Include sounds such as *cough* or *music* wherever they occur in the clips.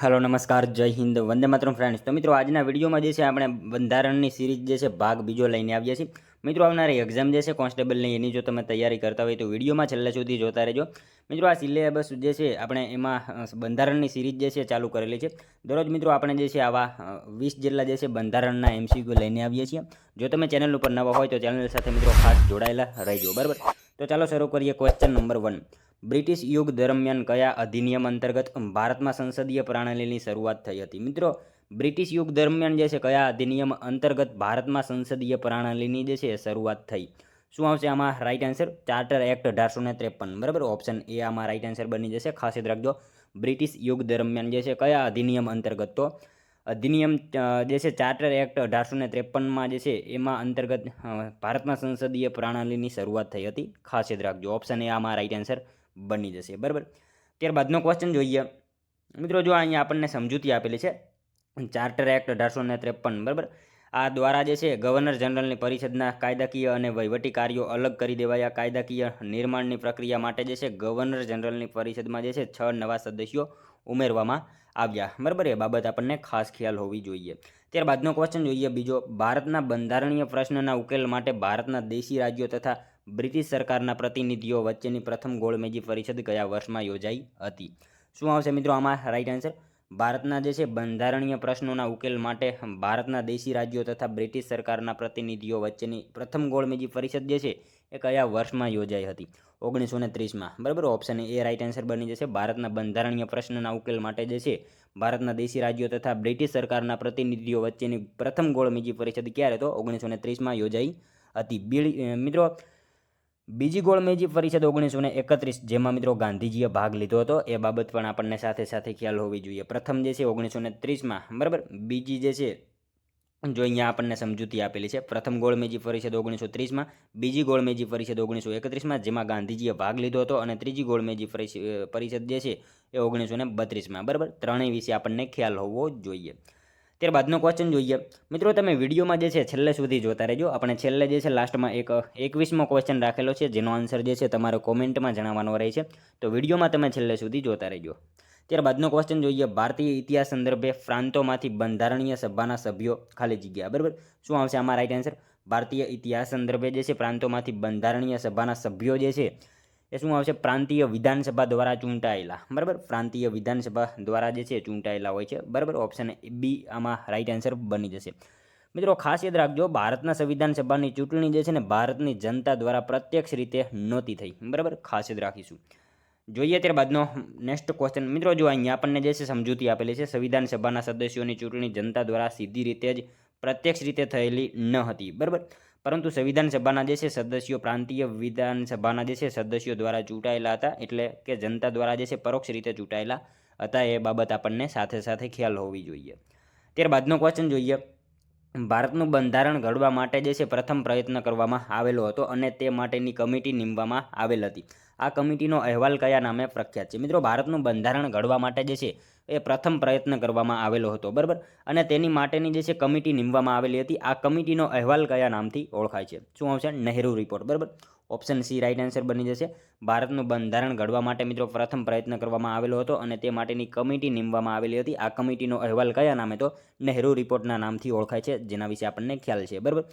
Hello નમસ્કાર, જય Hind, Vande Mataram friends તો મિત્રો, આજના વિડીયોમાં જે છે, આપણે બંધારણની સિરીઝ જે છે, ભાગ બીજો લઈને આવીએ છીએ. મિત્રો, આવનારી એક્ઝામ જે છે કોન્સ્ટેબલની એની જો તમે તૈયારી કરતા હોય તો વિડીયોમાં છેલ્લે સુધી જોતા રહેજો. મિત્રો, આ સિલેબસ જે છે, આપણે એમાં બંધારણની સિરીઝ જે છે, ચાલુ કરેલી છે. દરરોજ મિત્રો, આપણે જે છે, આવા વીસ જેટલા જે છે, બંધારણના એમસીક્યુ લઈને આવીએ છીએ. જો તમે ચેનલ ઉપર નવા હોય તો ચેનલ સાથે મિત્રો ખાસ જોડાયેલા રહેજો, બરાબર? તો ચાલો શરૂ કરીએ ક્વેશ્ચન નંબર વન બ્રિટિશ યુગ દરમિયાન કયા અધિનિયમ અંતર્ગત ભારતમાં સંસદીય પ્રણાલીની શરૂઆત થઈ હતી? મિત્રો, બ્રિટિશ યુગ દરમિયાન જે છે, કયા અધિનિયમ અંતર્ગત ભારતમાં સંસદીય પ્રણાલીની જે છે, શરૂઆત થઈ? શું આવશે આમાં? રાઇટ આન્સર ચાર્ટર એક્ટ અઢારસો ને ત્રેપન. બરાબર? ઓપ્શન એ આમાં રાઇટ આન્સર બની જશે. ખાસ યાદ રાખજો, બ્રિટિશ યુગ દરમિયાન જે છે, કયા અધિનિયમ અંતર્ગત? તો અધિનિયમ જે છે ચાર્ટર એક્ટ અઢારસો ને ત્રેપનમાં જે છે, એમાં અંતર્ગત ભારતમાં સંસદીય પ્રણાલીની શરૂઆત થઈ હતી. ખાસ યાદ રાખજો ઓપ્શન એ આમાં રાઇટ આન્સર બની જશે, બરાબર? ત્યારબાદનો ક્વેશ્ચન જોઈએ. મિત્રો, જો અહીંયા આપણને સમજૂતી આપેલી છે ચાર્ટર એક્ટ અઢારસો ને ત્રેપન, બરાબર? આ દ્વારા જે છે ગવર્નર જનરલની પરિષદના કાયદાકીય અને વહીવટી કાર્યો અલગ કરી દેવાયા. કાયદાકીય નિર્માણની પ્રક્રિયા માટે જે છે ગવર્નર જનરલની પરિષદમાં જે છે, છ નવા સદસ્યો ઉમેરવામાં આવ્યા. બરાબર? એ બાબત આપણને ખાસ ખ્યાલ હોવી જોઈએ. ત્યારબાદનો ક્વેશ્ચન જોઈએ. બીજો, ભારતના બંધારણીય પ્રશ્નના ઉકેલ માટે ભારતના દેશી રાજ્યો તથા બ્રિટિશ સરકારના પ્રતિનિધિઓ વચ્ચેની પ્રથમ ગોળમેજી પરિષદ કયા વર્ષમાં યોજાઈ હતી. શું આવશે મિત્રો આમાં? રાઈટ આન્સર ભારતના જે છે બંધારણીય પ્રશ્નોના ઉકેલ માટે ભારતના દેશી રાજ્યો તથા બ્રિટિશ સરકારના પ્રતિનિધિઓ વચ્ચેની પ્રથમ ગોળમેજી પરિષદ જે છે એ કયા વર્ષમાં યોજાઈ હતી? ઓગણીસો ને ત્રીસમાં. બરાબર? ઓપ્શન એ રાઈટ આન્સર બની જશે. ભારતના બંધારણીય પ્રશ્નના ઉકેલ માટે જે છે ભારતના દેશી રાજ્યો તથા બ્રિટિશ સરકારના પ્રતિનિધિઓ વચ્ચેની પ્રથમ ગોળમેજી પરિષદ ક્યારે? તો ઓગણીસો ને ત્રીસમાં યોજાઈ હતી. મિત્રો બીજી ગોળમેજી પરિષદ ઓગણીસો ને એકત્રીસ જેમાં મિત્રો ગાંધીજીએ ભાગ લીધો હતો, એ બાબત પણ આપણને સાથે સાથે ખ્યાલ હોવી જોઈએ. પ્રથમ જે છે ઓગણીસો ને ત્રીસમાં, બરાબર? બીજી જે છે, જો અહીંયા આપણને સમજૂતી આપેલી છે, પ્રથમ ગોળમેજી પરિષદ ઓગણીસો ત્રીસમાં, બીજી ગોળમેજી પરિષદ ઓગણીસો એકત્રીસમાં, જેમાં ગાંધીજીએ ભાગ લીધો હતો, અને ત્રીજી ગોળમેજી પરિષદ જે છે, એ ઓગણીસો ને બત્રીસમાં, બરાબર? ત્રણેય વિશે આપણને ખ્યાલ હોવો જોઈએ. ત્યારબાદનો ક્વેશ્ચન જોઈએ. મિત્રો, તમે વિડીયોમાં જે છે, છેલ્લે સુધી જોતા રહેજો. આપણે છેલ્લે જે છે લાસ્ટમાં એક, એકવીસમો ક્વેશ્ચન રાખેલો છે, જેનો આન્સર જે છે, તમારે કોમેન્ટમાં જણાવવાનો રહે છે. તો વિડીયોમાં તમે છેલ્લે સુધી જોતા રહેજો. ત્યારબાદનો ક્વેશ્ચન જોઈએ. ભારતીય ઇતિહાસ સંદર્ભે પ્રાંતોમાંથી બંધારણીય સભાના સભ્યો ખાલી જગ્યા. બરાબર? શું આવશે આમાં રાઈટ આન્સર ભારતીય ઇતિહાસ સંદર્ભે જે છે, પ્રાંતોમાંથી બંધારણીય સભાના સભ્યો જે છે એ શું આવશે? પ્રાંતીય વિધાનસભા દ્વારા ચૂંટાયેલા. બરાબર? પ્રાંતીય વિધાનસભા દ્વારા જે છે ચૂંટાયેલા હોય છે. બરાબર? ઓપ્શન બી આમાં રાઈટ આન્સર બની જશે. મિત્રો, ખાસ યાદ રાખજો, ભારતના સંવિધાન સભાની ચૂંટણી જે છે ને ભારતની જનતા દ્વારા પ્રત્યક્ષ રીતે નહોતી થઈ. બરાબર? ખાસ યાદ રાખીશું. જોઈએ ત્યારબાદનો નેક્સ્ટ ક્વેશ્ચન મિત્રો, જો અહીંયા આપણને જે છે સમજૂતી આપેલી છે સંવિધાન સભાના સદસ્યોની ચૂંટણી જનતા દ્વારા સીધી રીતે જ પ્રત્યક્ષ રીતે થયેલી ન હતી. બરાબર? પરંતુ સંવિધાન સભાના જે છે સદસ્યો પ્રાંતીય વિધાનસભાના જે છે સદસ્યો દ્વારા ચૂંટાયેલા હતા, એટલે કે જનતા દ્વારા જે છે પરોક્ષ રીતે ચૂંટાયેલા હતા, એ બાબત આપણને સાથે સાથે ખ્યાલ હોવી જોઈએ. ત્યારબાદનો ક્વેશ્ચન જોઈએ. ભારતનું બંધારણ ઘડવા માટે જે છે પ્રથમ પ્રયત્ન કરવામાં આવેલો હતો અને તે માટેની કમિટી નીમવામાં આવેલ હતી. આ કમિટીનો અહેવાલ કયા નામે પ્રખ્યાત છે? મિત્રો, ભારતનું બંધારણ ઘડવા માટે જે છે એ પ્રથમ પ્રયત્ન કરવામાં આવેલો હતો, બરાબર? અને તેની માટેની જે છે કમિટી નીમવામાં આવેલી હતી. આ કમિટીનો અહેવાલ કયા નામથી ઓળખાય છે? શું આવશે? નહેરુ રિપોર્ટ બરાબર? ઓપ્શન સી રાઇટ આન્સર બની જશે. ભારતનું બંધારણ ઘડવા માટે મિત્રો પ્રથમ પ્રયત્ન કરવામાં આવેલો હતો અને તે માટેની કમિટી નીમવામાં આવેલી હતી. આ કમિટીનો અહેવાલ કયા નામે તો નહેરુ રિપોર્ટના નામથી ઓળખાય છે, જેના વિશે આપણને ખ્યાલ છે. બરાબર?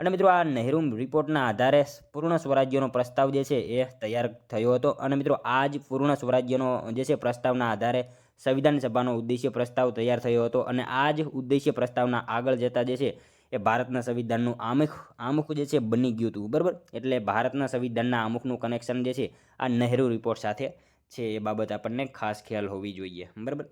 અને મિત્રો આ નહેરુ રિપોર્ટના આધારે પૂર્ણ સ્વરાજ્યનો પ્રસ્તાવ જે છે એ તૈયાર થયો હતો. અને મિત્રો આ જ પૂર્ણ સ્વરાજ્યનો જે છે પ્રસ્તાવના આધારે સંવિધાન સભાનો ઉદ્દેશ્ય પ્રસ્તાવ તૈયાર થયો હતો. અને આ જ ઉદ્દેશ્ય પ્રસ્તાવના આગળ જતા જે છે એ ભારતના સંવિધાનનું આમુખ આમુખ જે છે બની ગયું હતું, બરાબર? એટલે ભારતના સંવિધાનના આમુખનું કનેક્શન જે છે આ નહેરુ રિપોર્ટ સાથે છે, એ બાબત આપણને ખાસ ખ્યાલ હોવી જોઈએ, બરાબર?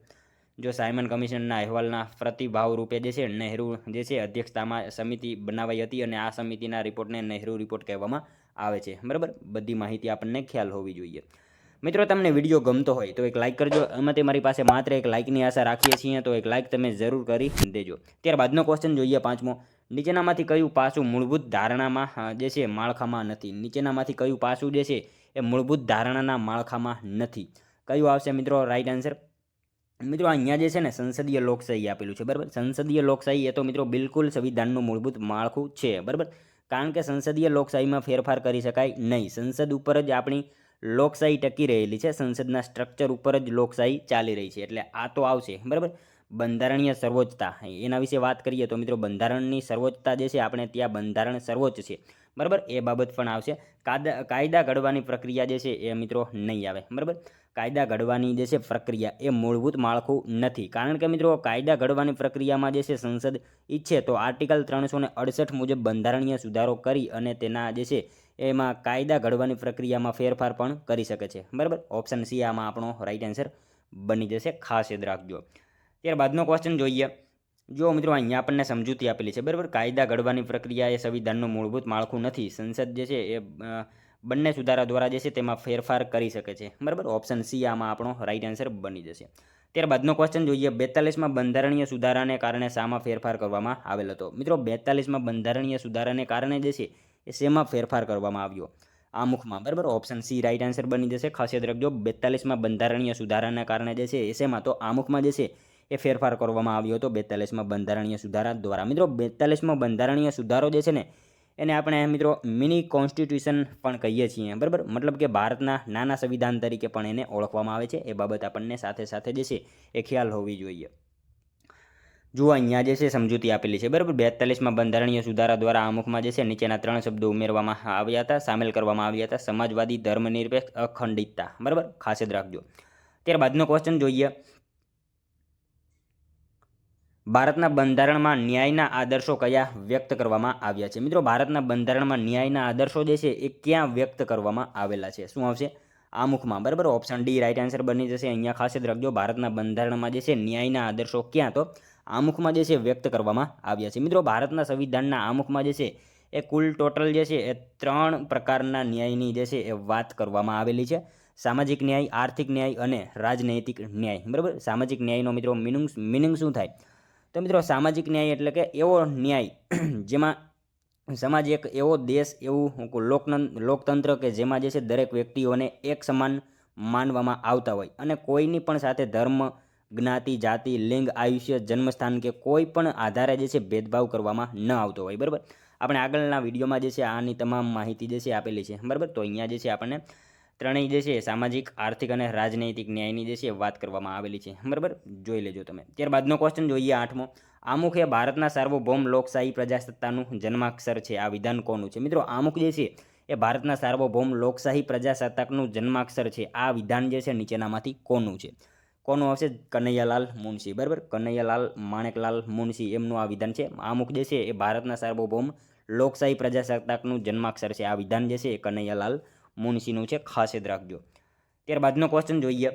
જો સાયમન કમિશનના અહેવાલના પ્રતિભાવ રૂપે જે છે નહેરુ જે છે અધ્યક્ષતામાં સમિતિ બનાવાઈ હતી અને આ સમિતિના રિપોર્ટને નહેરુ રિપોર્ટ કહેવામાં આવે છે, બરાબર? બધી માહિતી આપણને ખ્યાલ હોવી જોઈએ. મિત્રો, તમને વીડિયો ગમતો હોય તો એક લાઇક કરજો. એમાંથી મારી પાસે માત્ર એક લાઇકની આશા રાખીએ છીએ, તો એક લાઇક તમે જરૂર કરી દેજો. ત્યારબાદનો ક્વેશ્ચન જોઈએ પાંચમો. નીચેનામાંથી કયું પાસું મૂળભૂત ધારણામાં જે છે, માળખામાં નથી? નીચેનામાંથી કયું પાસું જે છે, એ મૂળભૂત ધારણાના માળખામાં નથી? કયું આવશે મિત્રો? રાઈટ આન્સર મિત્રો, અહીંયા જે છે ને, સંસદીય લોકશાહી આપેલું છે, બરાબર? સંસદીય લોકશાહી એ તો મિત્રો બિલકુલ સંવિધાનનું મૂળભૂત માળખું છે, બરાબર? કારણ કે સંસદીય લોકશાહીમાં ફેરફાર કરી શકાય નહીં. સંસદ ઉપર જ આપણી લોકશાહી ટકી રહેલી છે. સંસદના સ્ટ્રક્ચર ઉપર જ લોકશાહી ચાલી રહી છે. એટલે આ તો આવશે, બરાબર? બંધારણીય સર્વોચ્ચતા. એના વિશે વાત કરીએ તો મિત્રો બંધારણની સર્વોચ્ચતા જે છે, આપણે ત્યાં બંધારણ સર્વોચ્ચ છે. બરાબર? એ બાબત પણ આવશે. કાયદા કાયદા ઘડવાની પ્રક્રિયા જે છે, એ મિત્રો નહીં આવે, બરાબર? કાયદા ઘડવાની જે છે, પ્રક્રિયા એ મૂળભૂત માળખું નથી. કારણ કે મિત્રો, કાયદા ઘડવાની પ્રક્રિયામાં જે છે, સંસદ ઈચ્છે તો આર્ટિકલ ત્રણસો અડસઠ મુજબ બંધારણીય સુધારો કરી અને તેના જે છે એમાં કાયદા ઘડવાની પ્રક્રિયામાં ફેરફાર પણ કરી શકે છે. બરાબર? ઓપ્શન સી આમાં આપણો રાઈટ આન્સર બની જશે. ખાસ યાદ રાખજો. ત્યારબાદનો ક્વેશ્ચન જોઈએ. જો મિત્રો અહીંયા આપણને સમજૂતી આપેલી છે, બરાબર? કાયદા ઘડવાની પ્રક્રિયા એ સંવિધાનનું મૂળભૂત માળખું નથી. સંસદ જે છે એ બંને સુધારા દ્વારા જે છે તેમાં ફેરફાર કરી શકે છે. બરાબર? ઓપ્શન સી આમાં આપણો રાઈટ આન્સર બની જશે. ત્યારબાદનો ક્વેશ્ચન જોઈએ. બેતાલીસમાં બંધારણીય સુધારાને કારણે શામાં ફેરફાર કરવામાં આવેલ હતો. મિત્રો, બેતાલીસમાં બંધારણીય સુધારાને કારણે જે છે એ શેમાં ફેરફાર કરવામાં આવ્યો? આમુખમાં બરાબર? ઓપ્શન સી રાઇટ આન્સર બની જશે. ખાસિયત રાખજો, બેતાલીસમાં બંધારણીય સુધારાના કારણે જે છે, એ શેમાં? તો આમુખમાં જે છે, એ ફેરફાર કરવામાં આવ્યો હતો, બેતાલીસમાં બંધારણીય સુધારા દ્વારા. મિત્રો, બેતાલીસમાં બંધારણીય સુધારો જે છે ને, એને આપણે, મિત્રો મિની કોન્સ્ટિટ્યુશન પણ કહીએ છીએ, બરાબર? મતલબ કે ભારતના નાના સંવિધાન તરીકે પણ એને ઓળખવામાં આવે છે. એ બાબત આપણને સાથે સાથે જે છે, એ ખ્યાલ હોવી જોઈએ. જુઓ, અહીંયા જે છે સમજૂતી આપેલી છે. બરાબર? બેતાલીસમાં બંધારણીય સુધારા દ્વારા આમુખમાં જે છે નીચેના ત્રણ શબ્દો ઉમેરવામાં આવ્યા હતા, સામેલ કરવામાં આવ્યા હતા. સમાજવાદી, ધર્મનિરપેક્ષ, અખંડિતતા. બરાબર? ખાસ યાદ રાખજો. ત્યારબાદનો ક્વેશ્ચન જોઈએ. ભારતના બંધારણમાં ન્યાયના આદર્શો કયા વ્યક્ત કરવામાં આવ્યા છે? મિત્રો, ભારતના બંધારણમાં ન્યાયના આદર્શો જે છે એ ક્યાં વ્યક્ત કરવામાં આવેલા છે? શું આવશે? આમુખમાં. બરાબર? ઓપ્શન ડી રાઈટ આન્સર બની જશે. અહીંયા ખાસ યાદ રાખજો. ભારતના બંધારણમાં જે છે ન્યાયના આદર્શો ક્યાં? તો આમુખમાં જે છે વ્યક્ત કરવામાં આવ્યા છે. મિત્રો, ભારતના સંવિધાનના આમુખમાં જે છે એ કુલ ટોટલ જે છે એ ત્રણ પ્રકારના ન્યાયની જે છે એ વાત કરવામાં આવેલી છે. સામાજિક ન્યાય, આર્થિક ન્યાય અને રાજનૈતિક ન્યાય. બરાબર? સામાજિક ન્યાયનો મિત્રો મિનિંગ મિનિંગ શું થાય? તો મિત્રો, સામાજિક ન્યાય એટલે કે એવો ન્યાય *clears throat* જેમાં સમાજ એક એવો દેશ, એવું લોકન, લોકતંત્ર કે જેમાં જે છે દરેક વ્યક્તિઓને એક સમાન માનવામાં આવતા હોય. અને કોઈની પણ સાથે ધર્મ જ્ઞાતિ, જાતિ, લિંગ, આયુષ્ય, જન્મસ્થાન કે કોઈ પણ આધારે જે છે ભેદભાવ કરવામાં ન આવતો હોય, બરાબર? આપણે આગળના વિડીયોમાં જે છે આની તમામ માહિતી જે છે આપેલી છે, બરાબર? તો અહીંયા જે છે આપણને ત્રણેય જે છે સામાજિક, આર્થિક અને રાજનૈતિક ન્યાયની જે છે વાત કરવામાં આવેલી છે, બરાબર? જોઈ લેજો તમે. ત્યારબાદનો ક્વેશ્ચન જોઈએ આઠમો. આમુખ એ ભારતના સાર્વભૌમ લોકશાહી પ્રજાસત્તાનું જન્માક્ષર છે. આ વિધાન કોનું છે? મિત્રો, આમુખ જે છે એ ભારતના સાર્વભૌમ લોકશાહી પ્રજાસત્તાકનું જન્માક્ષર છે. આ વિધાન જે છે નીચેનામાંથી કોનું છે? કોનું આવશે? કનૈયાલાલ મુનશી. બરાબર? કનૈયાલાલ માણેકલાલ મુનશી એમનું આ વિધાન છે. આમુખ જે છે એ ભારતના સાર્વભૌમ લોકશાહી પ્રજાસત્તાકનું જન્માક્ષર છે. આ વિધાન જે છે એ કનૈયાલાલ મુનશીનું છે. ખાસ યાદ રાખજો. ત્યારબાદનો ક્વેશ્ચન જોઈએ.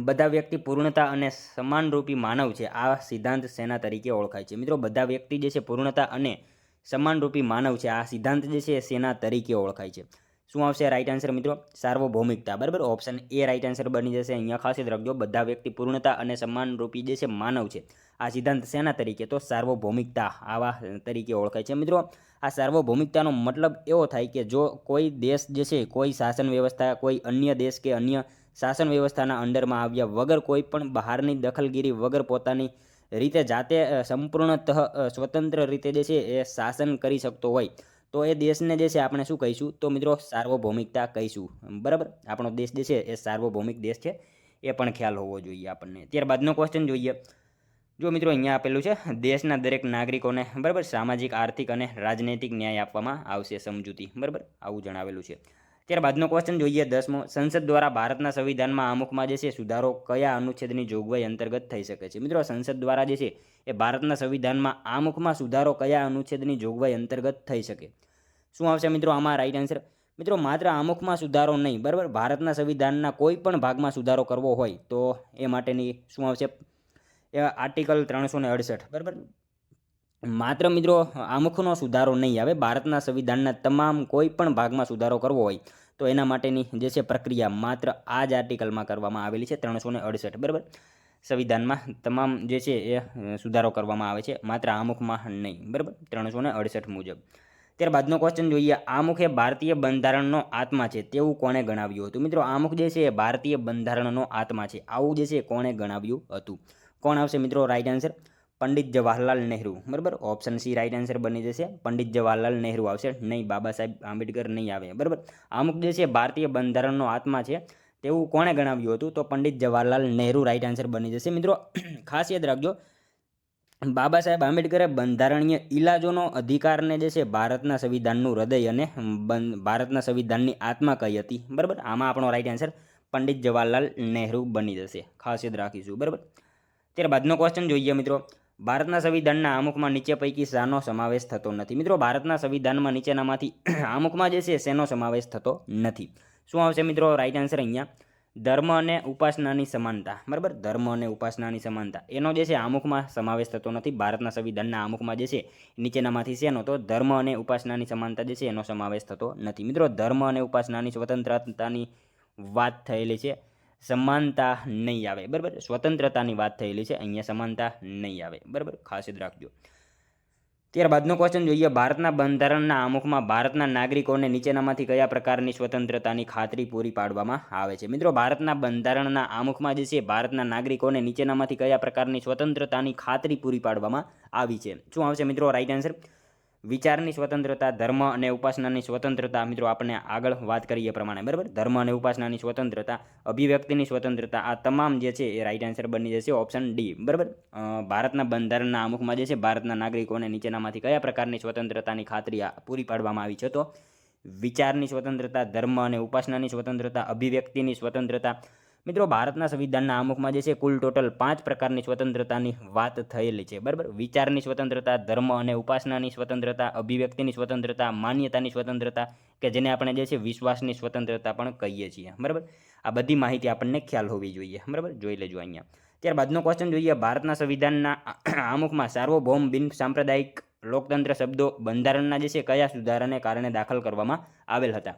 બધા વ્યક્તિ પૂર્ણતા અને સમાનરૂપી માનવ છે. આ સિદ્ધાંત શેના તરીકે ઓળખાય છે. મિત્રો, બધા વ્યક્તિ જે છે પૂર્ણતા અને સમાનરૂપી માનવ છે. આ સિદ્ધાંત જે છે એ શેના તરીકે ઓળખાય છે. શું આવશે? રાઇટ આન્સર મિત્રો, સાર્વભૌમિકતા. બરાબર? ઓપ્શન એ રાઇટ આન્સર બની જશે. અહીંયા ખાસ યાદ રાખજો, બધા વ્યક્તિ પૂર્ણતા અને સમાનરૂપી જે છે, માનવ છે. આ સિદ્ધાંત શેના તરીકે? તો સાર્વભૌમિકતા. આવા તરીકે ઓળખાય છે. મિત્રો, આ સાર્વભૌમિકતાનો મતલબ એવો થાય કે જો કોઈ દેશ જે છે, કોઈ શાસન વ્યવસ્થા, કોઈ અન્ય દેશ કે અન્ય શાસન વ્યવસ્થાના અંડરમાં આવ્યા વગર કોઈ પણ બહારની દખલગીરી વગર પોતાની રીતે જાતે સંપૂર્ણતઃ સ્વતંત્ર રીતે જે છે, એ શાસન કરી શકતો હોય. તો એ દેશને જે છે આપણે શું કહીશું? તો મિત્રો સાર્વભૌમિકતા કહીશું. બરાબર? આપણો દેશ જે છે એ સાર્વભૌમિક દેશ છે. એ પણ ખ્યાલ હોવો જોઈએ આપણને. ત્યારબાદનો ક્વેશ્ચન જોઈએ. જો મિત્રો અહીંયા આપેલું છે, દેશના દરેક નાગરિકોને બરાબર સામાજિક, આર્થિક અને રાજનૈતિક ન્યાય આપવામાં આવશે સમજૂતી. બરાબર? આવું જણાવેલું છે. ત્યારબાદનો ક્વેશ્ચન જોઈએ દસમો. સંસદ દ્વારા ભારતના સંવિધાનમાં અમુકમાં જે છે, સુધારો કયા અનુચ્છેદની જોગવાઈ અંતર્ગત થઈ શકે છે? મિત્રો, સંસદ દ્વારા જે છે, એ ભારતના સંવિધાનમાં આમુખમાં સુધારો કયા અનુચ્છેદની જોગવાઈ અંતર્ગત થઈ શકે? શું આવશે મિત્રો આમાં? રાઈટ આન્સર મિત્રો, માત્ર આમુખમાં સુધારો નહીં, બરાબર? ભારતના સંવિધાનના કોઈ પણ ભાગમાં સુધારો કરવો હોય તો એ માટેની શું આવશે? આર્ટિકલ ત્રણસો ને અડસઠ, બરાબર? માત્ર મિત્રો, આમુખનો સુધારો નહીં આવે. ભારતના સંવિધાનના તમામ કોઈ પણ ભાગમાં સુધારો કરવો હોય, તો એના માટેની જે છે પ્રક્રિયા માત્ર આ જ આર્ટિકલમાં કરવામાં આવેલી છે, ત્રણસો ને અડસઠ. બરાબર? સંવિધાનમાં તમામ જે છે એ સુધારો કરવામાં આવે છે, માત્ર આમુખમાં નહીં. બરાબર? ત્રણસો ને અડસઠ મુજબ. ત્યારબાદનો ક્વેશ્ચન જોઈએ, આમુખ એ ભારતીય બંધારણનો આત્મા છે, તેવું કોણે ગણાવ્યું હતું? મિત્રો, આમુખ જે છે એ ભારતીય બંધારણનો આત્મા છે, આવું જે છે કોણે ગણાવ્યું હતું? કોણ આવશે મિત્રો? રાઈટ આન્સર પંડિત જવાહરલાલ નહેરુ, બરાબર? ઓપ્શન સી રાઇટ આન્સર બની જશે. પંડિત જવાહરલાલ નહેરુ આવશે. નહીં, બાબા સાહેબ આંબેડકર નહીં આવે, બરાબર? અમુક જે છે, ભારતીય બંધારણનો આત્મા છે, તેવું કોણે ગણાવ્યું હતું? તો પંડિત જવાહરલાલ નહેરુ રાઇટ આન્સર બની જશે. મિત્રો, *clears throat* ખાસ યાદ રાખજો, બાબા સાહેબ આંબેડકરે બંધારણીય ઇલાજોનો અધિકારને જે છે, ભારતના સંવિધાનનું હૃદય અને ભારતના સંવિધાનની આત્મા કઈ હતી, બરાબર? આમાં આપણો રાઈટ આન્સર પંડિત જવાહરલાલ નહેરુ બની જશે. ખાસ યાદ રાખીશું, બરાબર? ત્યારબાદનો ક્વેશ્ચન જોઈએ, મિત્રો. ભારતના સંવિધાનના અમુકમાં નીચે પૈકી શાનો સમાવેશ થતો નથી. મિત્રો, ભારતના સંવિધાનમાં નીચેનામાંથી *clears throat* અમુકમાં જે છે, શેનો સમાવેશ થતો નથી. શું આવશે મિત્રો? રાઈટ આન્સર અહીંયા. ધર્મ અને ઉપાસનાની સમાનતા. બરાબર? ધર્મ અને ઉપાસનાની સમાનતા. એનો જે છે, આમુખમાં સમાવેશ થતો નથી. ભારતના સંવિધાનના આમુખમાં જે છે, નીચેનામાંથી શેનો. તો ધર્મ અને ઉપાસનાની સમાનતા જે છે, એનો સમાવેશ થતો નથી. મિત્રો, ધર્મ અને ઉપાસનાની સ્વતંત્રતાની વાત થયેલી છે. સમાનતા નહીં આવે. બરાબર? સ્વતંત્રતાની વાત થયેલી છે, અહીંયા સમાનતા નહીં આવે. બરાબર? ખાસ યાદ રાખજો. ત્યારબાદનો ક્વેશ્ચન જોઈએ, ભારતના બંધારણના આમુખમાં ભારતના નાગરિકોને નીચેનામાંથી કયા પ્રકારની સ્વતંત્રતાની ખાતરી પૂરી પાડવામાં આવે છે? મિત્રો, ભારતના બંધારણના આમુખમાં જે છે, ભારતના નાગરિકોને નીચેનામાંથી કયા પ્રકારની સ્વતંત્રતાની ખાતરી પૂરી પાડવામાં આવી છે? શું આવશે મિત્રો? રાઈટ આન્સર વિચારની સ્વતંત્રતા, ધર્મ અને ઉપાસનાની સ્વતંત્રતા મિત્રો આપણે આગળ વાત કરીએ પ્રમાણે, બરાબર? ધર્મ અને ઉપાસનાની સ્વતંત્રતા, અભિવ્યક્તિની સ્વતંત્રતા, આ તમામ જે છે એ રાઈટ આન્સર બની જશે ઓપ્શન ડી બરાબર? ભારતના બંધારણના અમુકમાં જે છે, ભારતના નાગરિકોને નીચેનામાંથી કયા પ્રકારની સ્વતંત્રતાની ખાતરી પૂરી પાડવામાં આવી છે? તો વિચારની સ્વતંત્રતા, ધર્મ અને ઉપાસનાની સ્વતંત્રતા, અભિવ્યક્તિની સ્વતંત્રતા મિત્રો, ભારતના સંવિધાનના અમુકમાં જે છે, કુલ ટોટલ પાંચ પ્રકારની સ્વતંત્રતાની વાત થયેલી છે. બરાબર? વિચારની સ્વતંત્રતા, ધર્મ અને ઉપાસનાની સ્વતંત્રતા, અભિવ્યક્તિની સ્વતંત્રતા, માન્યતાની સ્વતંત્રતા કે જેને આપણે જે છે, વિશ્વાસની સ્વતંત્રતા પણ કહીએ છીએ. બરાબર? આ બધી માહિતી આપણને ખ્યાલ હોવી જોઈએ. બરાબર? જોઈ લેજો અહીંયા. ત્યારબાદનો ક્વેશ્ચન જોઈએ. ભારતના સંવિધાનના આમુખમાં સાર્વભૌમ બિન સાંપ્રદાયિક લોકતંત્ર શબ્દો બંધારણના જે છે, કયા સુધારાને કારણે દાખલ કરવામાં આવેલ હતા?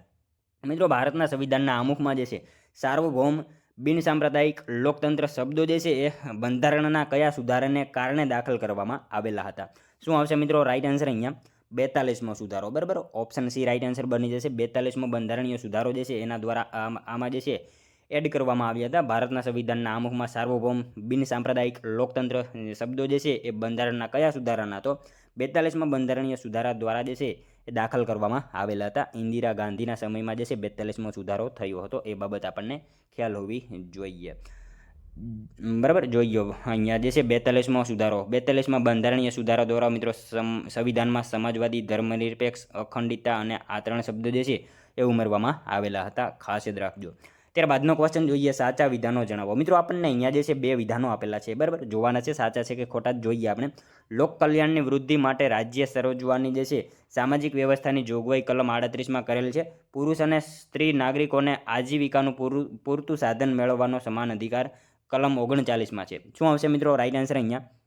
મિત્રો, ભારતના સંવિધાનના આમુખમાં જે છે, સાર્વભૌમ બિન સાંપ્રદાયિક લોકતંત્ર શબ્દો જે છે એ બંધારણના કયા સુધારાને કારણે દાખલ કરવામાં આવેલા હતા? શું આવશે મિત્રો? રાઈટ આન્સર અહીંયા. બેતાલીસમો સુધારો, બરાબર? ઓપ્શન સી રાઈટ આન્સર બની જશે. બેતાલીસમો બંધારણીય સુધારો જે છે એના દ્વારા આમાં જે છે એડ કરવામાં આવ્યા હતા. ભારતના સંવિધાનના આમુખમાં સાર્વભૌમ બિનસાંપ્રદાયિક લોકતંત્ર શબ્દો જે છે એ બંધારણના કયા સુધારાના? તો બેતાલીસમાં બંધારણીય સુધારા દ્વારા જે છે એ દાખલ કરવામાં આવેલા હતા. ઇન્દિરા ગાંધીના સમયમાં જે છે, બેતાલીસમો સુધારો થયો હતો. એ બાબત આપણને ખ્યાલ હોવી જોઈએ. બરાબર? જોઈએ અહીંયા જે છે, બેતાલીસમો સુધારો. બેતાલીસમાં બંધારણીય સુધારા દ્વારા મિત્રો સંવિધાનમાં સમાજવાદી, ધર્મનિરપેક્ષ, અખંડિતતા અને આ ત્રણ શબ્દો જે છે, એ ઉમેરવામાં આવેલા હતા. ખાસ યાદ રાખજો. ત્યારબાદનો ક્વેશ્ચન જોઈએ સાચા વિધાનો જણાવો. મિત્રો, આપણને અહીંયા જે છે બે વિધાનો આપેલા છે. બરાબર? જોવાના છે, સાચા છે કે ખોટા જ જોઈએ આપણે. લોક કલ્યાણની વૃદ્ધિ માટે રાજ્ય સરોજવાની જે છે સામાજિક વ્યવસ્થાની જોગવાઈ કલમ આડત્રીસમાં કરેલ છે. પુરુષ અને સ્ત્રી નાગરિકોને આજીવિકાનું પૂરું, પૂરતું સાધન મેળવવાનો સમાન અધિકાર કલમ ઓગણચાલીસમાં છે. શું આવશે મિત્રો? રાઈટ આન્સર અહીંયા.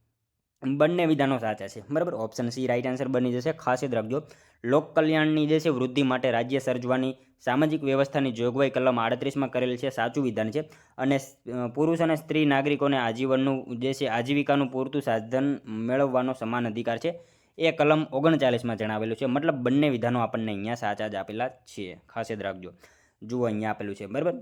બંને વિધાનો સાચા છે. બરાબર? ઓપ્શન સી રાઇટ આન્સર બની જશે. ખાસ યાદ રાખજો. લોક કલ્યાણની જે છે, વૃદ્ધિ માટે રાજ્ય સર્જવાની સામાજિક વ્યવસ્થાની જોગવાઈ કલમ આડત્રીસમાં કરેલ છે. સાચું વિધાન છે. અને પુરુષ અને સ્ત્રી નાગરિકોને આજીવનનું જે છે, આજીવિકાનું પૂરતું સાધન મેળવવાનો સમાન અધિકાર છે. એ કલમ ઓગણચાલીસમાં જણાવેલું છે. મતલબ બંને વિધાનો આપણને અહીંયા સાચા જ આપેલા છે. ખાસ યાદ રાખજો. જુઓ, અહીંયા આપેલું છે. બરાબર?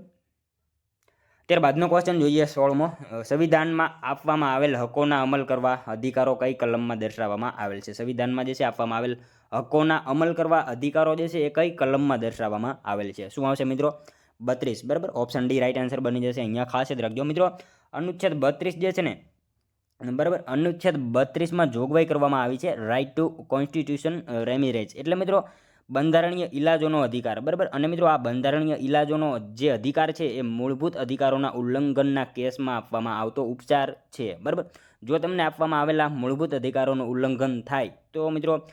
ત્યારબાદનો ક્વેશ્ચન જોઈએ સોળમો. સંવિધાનમાં આપવામાં આવેલ હકોના અમલ કરવા અધિકારો કઈ કલમમાં દર્શાવવામાં આવેલ છે? સંવિધાનમાં જે છે આપવામાં આવેલ હકોના અમલ કરવા અધિકારો જે છે એ કઈ કલમમાં દર્શાવવામાં આવેલ છે? શું આવશે મિત્રો? બત્રીસ. બરાબર? ઓપ્શન ડી રાઈટ આન્સર બની જશે અહીંયા. ખાસ યાદ રાખજો મિત્રો. અનુચ્છેદ બત્રીસ જે છે ને, બરાબર? અનુચ્છેદ બત્રીસમાં જોગવાઈ કરવામાં આવી છે. Right to constitution remedies. એટલે મિત્રો બંધારણીય ઇલાજોનો અધિકાર. બરાબર? અને મિત્રો આ બંધારણીય ઇલાજોનો જે અધિકાર છે, એ મૂળભૂત અધિકારોના ઉલ્લંઘનના કેસમાં આપવામાં આવતો ઉપચાર છે. બરાબર? જો તમને આપવામાં આવેલા મૂળભૂત અધિકારોનું ઉલ્લંઘન થાય, તો મિત્રો,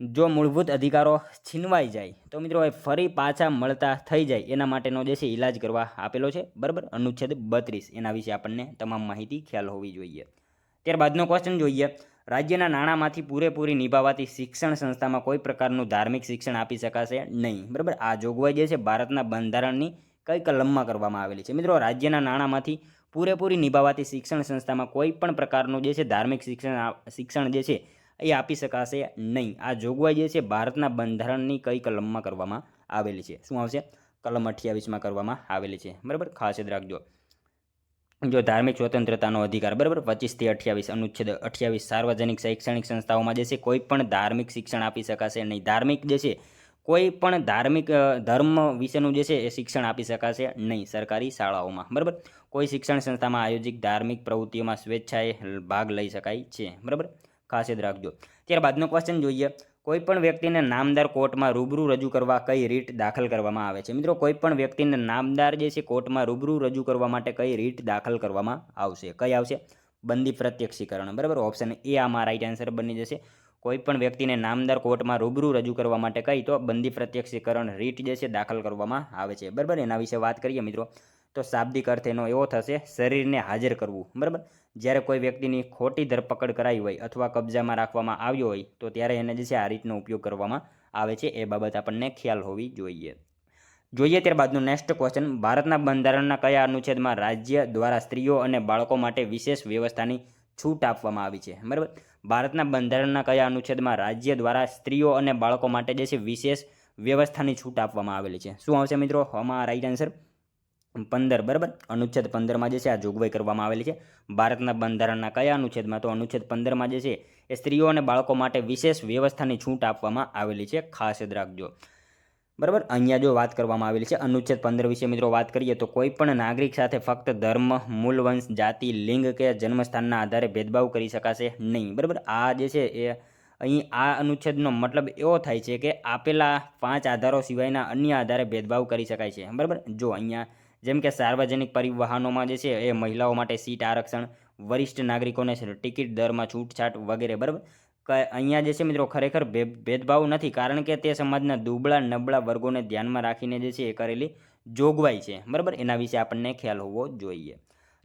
જો મૂળભૂત અધિકારો છીનવાઈ જાય, તો મિત્રો એ ફરી પાછા મળતા થઈ જાય. એના માટેનો જે છે ઇલાજ કરવા આપેલો છે. બરાબર? અનુચ્છેદ બત્રીસ. એના વિશે આપણને તમામ માહિતી ખ્યાલ હોવી જોઈએ. ત્યારબાદનો ક્વેશ્ચન જોઈએ. રાજ્યના નાણાંમાંથી પૂરેપૂરી નિભાવાતી શિક્ષણ સંસ્થામાં કોઈ પ્રકારનું ધાર્મિક શિક્ષણ આપી શકાશે નહીં. બરાબર? આ જોગવાઈ જે છે, ભારતના બંધારણની કઈ કલમમાં કરવામાં આવેલી છે? મિત્રો, રાજ્યના નાણાંમાંથી પૂરેપૂરી નિભાવાતી શિક્ષણ સંસ્થામાં કોઈ પણ પ્રકારનું જે છે, ધાર્મિક શિક્ષણ શિક્ષણ જે છે, એ આપી શકાશે નહીં. આ જોગવાઈ જે છે, ભારતના બંધારણની કઈ કલમમાં કરવામાં આવેલી છે? શું આવશે? કલમ અઠ્યાવીસમાં કરવામાં આવેલી છે. બરાબર? ખાસ યાદ રાખજો. જો ધાર્મિક સ્વતંત્રતાનો અધિકાર, બરાબર? પચીસથી અઠ્યાવીસ, અનુચ્છેદ અઠ્યાવીસ, સાર્વજનિક શૈક્ષણિક સંસ્થાઓમાં જે છે, કોઈ પણ ધાર્મિક શિક્ષણ આપી શકાશે નહીં. ધાર્મિક જે છે, કોઈ પણ ધાર્મિક ધર્મ વિશેનું જે છે, એ શિક્ષણ આપી શકાશે નહીં સરકારી શાળાઓમાં, બરાબર? કોઈ શિક્ષણ સંસ્થામાં આયોજિત ધાર્મિક પ્રવૃત્તિઓમાં સ્વેચ્છાએ ભાગ લઈ શકાય છે, બરાબર? ખાસ યાદ રાખજો. ત્યારબાદનો ક્વેશ્ચન જોઈએ. કોઈ પણ વ્યક્તિને નામદાર કોર્ટમાં રૂબરૂ રજૂ કરવા કઈ રીટ દાખલ કરવામાં આવે છે? મિત્રો કોઈ પણ વ્યક્તિને નામદાર જે છે કોર્ટમાં રૂબરૂ રજૂ કરવા માટે કઈ રીટ દાખલ કરવામાં આવશે? કઈ આવશે? બંદી પ્રત્યક્ષીકરણ. બરાબર? ઓપ્શન એ આમાં રાઈટ આન્સર બની જશે. કોઈ પણ વ્યક્તિને નામદાર કોર્ટમાં રૂબરૂ રજૂ કરવા માટે કઈ તો બંદી પ્રત્યક્ષીકરણ રીટ જે છે દાખલ કરવામાં આવે છે. બરાબર? એના વિશે વાત કરીએ મિત્રો. તો શાબ્દિક અર્થ એનો એવો થશે, શરીરને હાજર કરવું. બરાબર? જ્યારે કોઈ વ્યક્તિની ખોટી ધરપકડ કરાઈ હોય અથવા કબજામાં રાખવામાં આવ્યો હોય, તો ત્યારે એને જે છે આ રીતનો ઉપયોગ કરવામાં આવે છે. એ બાબત આપણને ખ્યાલ હોવી જોઈએ. જોઈએ ત્યારબાદનું નેક્સ્ટ ક્વેશ્ચન ભારતના બંધારણના કયા અનુચ્છેદમાં રાજ્ય દ્વારા સ્ત્રીઓ અને બાળકો માટે વિશેષ વ્યવસ્થાની છૂટ આપવામાં આવી છે? બરાબર? ભારતના બંધારણના કયા અનુચ્છેદમાં રાજ્ય દ્વારા સ્ત્રીઓ અને બાળકો માટે જે છે વિશેષ વ્યવસ્થાની છૂટ આપવામાં આવેલી છે? શું આવશે મિત્રો? આમાં રાઈટ આન્સર પંદર, બરાબર? અનુચ્છેદ પંદરમાં જે છે, આ જોગવાઈ કરવામાં આવેલી છે. ભારતના બંધારણના કયા અનુચ્છેદમાં? તો અનુચ્છેદ પંદરમાં જે છે, એ સ્ત્રીઓ અને બાળકો માટે વિશેષ વ્યવસ્થાની છૂટ આપવામાં આવેલી છે. ખાસ યાદ રાખજો. બરાબર? અહીંયા જો વાત કરવામાં આવેલી છે, અનુચ્છેદ પંદર વિશે મિત્રો વાત કરીએ, તો કોઈ પણ નાગરિક સાથે ફક્ત ધર્મ, મૂલવંશ, જાતિ, લિંગ કે જન્મસ્થાનના આધારે ભેદભાવ કરી શકાશે નહીં. બરાબર? આ જે છે, એ અહીં આ અનુચ્છેદનો મતલબ એવો થાય છે કે આપેલા પાંચ આધારો સિવાયના અન્ય આધારે ભેદભાવ કરી શકાય છે. બરાબર? જો અહીંયા જેમ કે સાર્વજનિક પરિવહનોમાં જે છે, એ મહિલાઓ માટે સીટ આરક્ષણ, વરિષ્ઠ નાગરિકોને ટિકિટ દરમાં છૂટછાટ વગેરે, બરાબર? અહીંયા જે છે મિત્રો, ખરેખર ભેદભાવ નથી, કારણ કે તે સમાજના દુબળા નબળા વર્ગોને ધ્યાનમાં રાખીને જે છે, એ કરેલી જોગવાઈ છે, બરાબર? એના વિશે આપણને ખ્યાલ હોવો જોઈએ.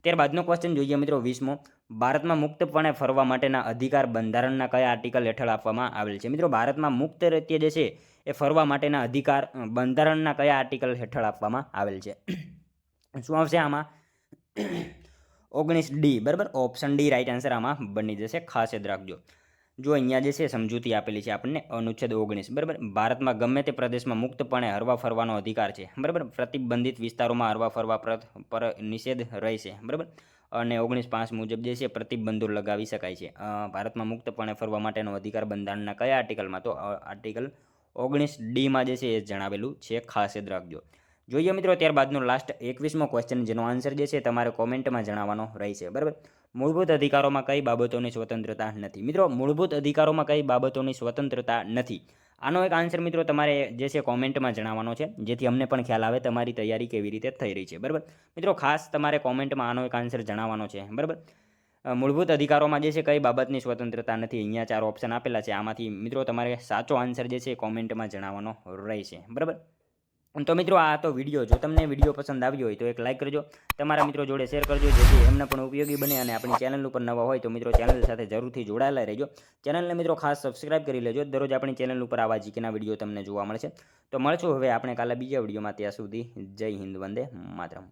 ત્યારબાદનો ક્વેશ્ચન જોઈએ મિત્રો, વીસમો. ભારતમાં મુક્તપણે ફરવા માટેના અધિકાર બંધારણના કયા આર્ટિકલ હેઠળ આપવામાં આવેલ છે? મિત્રો, ભારતમાં મુક્ત રીતે જે છે, એ ફરવા માટેના અધિકાર બંધારણના કયા આર્ટિકલ હેઠળ આપવામાં આવેલ છે? શું આવશે આમાં? ઓગણીસ ડી, બરાબર? ઓપ્શન ડી રાઈટ આન્સર આમાં બની જશે. ખાસ યાદ રાખજો. જો અહીંયા જે છે સમજૂતી આપેલી છે આપણને, અનુચ્છેદ ઓગણીસ, બરાબર? ભારતમાં ગમે તે પ્રદેશમાં મુક્તપણે હરવા ફરવાનો અધિકાર છે, બરાબર? પ્રતિબંધિત વિસ્તારોમાં હરવા ફરવા પર નિષેધ રહેશે, બરાબર? અને ઓગણીસ પાંચ મુજબ જે છે પ્રતિબંધો લગાવી શકાય છે. ભારતમાં મુક્તપણે ફરવા માટેનો અધિકાર બંધારણના કયા આર્ટિકલમાં તો આર્ટિકલ ઓગણીસ ડીમાં જે છે એ જણાવેલું છે, ખાસ યાદ રાખજો. જોઈએ મિત્રો, ત્યારબાદનો લાસ્ટ એકવીસમો ક્વેશ્ચન જેનો આન્સર જે છે તમારે કોમેન્ટમાં જણાવવાનો રહેશે, બરાબર? મૂળભૂત અધિકારોમાં કઈ બાબતોની સ્વતંત્રતા નથી? મિત્રો, મૂળભૂત અધિકારોમાં કઈ બાબતોની સ્વતંત્રતા નથી? આનો એક આન્સર મિત્રો તમારે જે છે કોમેન્ટમાં જણાવવાનો છે, જેથી અમને પણ ખ્યાલ આવે તમારી તૈયારી કેવી રીતે થઈ રહી છે, બરાબર? મિત્રો, ખાસ તમારે કોમેન્ટમાં આનો એક આન્સર જણાવવાનો છે, બરાબર? મૂળભૂત અધિકારોમાં જે છે કઈ બાબતની સ્વતંત્રતા નથી? અહીંયા ચાર ઓપ્શન આપેલા છે, આમાંથી મિત્રો તમારે સાચો આન્સર જે છે કોમેન્ટમાં જણાવવાનો રહેશે, બરાબર? તો મિત્રો આ તો વીડિયો જો તમને વીડિયો પસંદ આવ્યો હોય તો એક લાઇક કરજો. તમારા મિત્રો જોડે શેર કરજો, જેથી એમને પણ ઉપયોગી બને અને આપણી ચેનલ ઉપર નવા હોય તો મિત્રો ચેનલ સાથે જરૂરથી જોડાયેલા રહેજો. ચેનલને મિત્રો ખાસ સબસ્ક્રાઇબ કરી લેજો. દરરોજ આપણી ચેનલ ઉપર આવા જીકેના વીડિયો તમને જોવા મળશે. તો મળશું હવે આપણે કાલે બીજા વિડીયોમાં ત્યાં સુધી જય હિન્દ, વંદે માતરમ.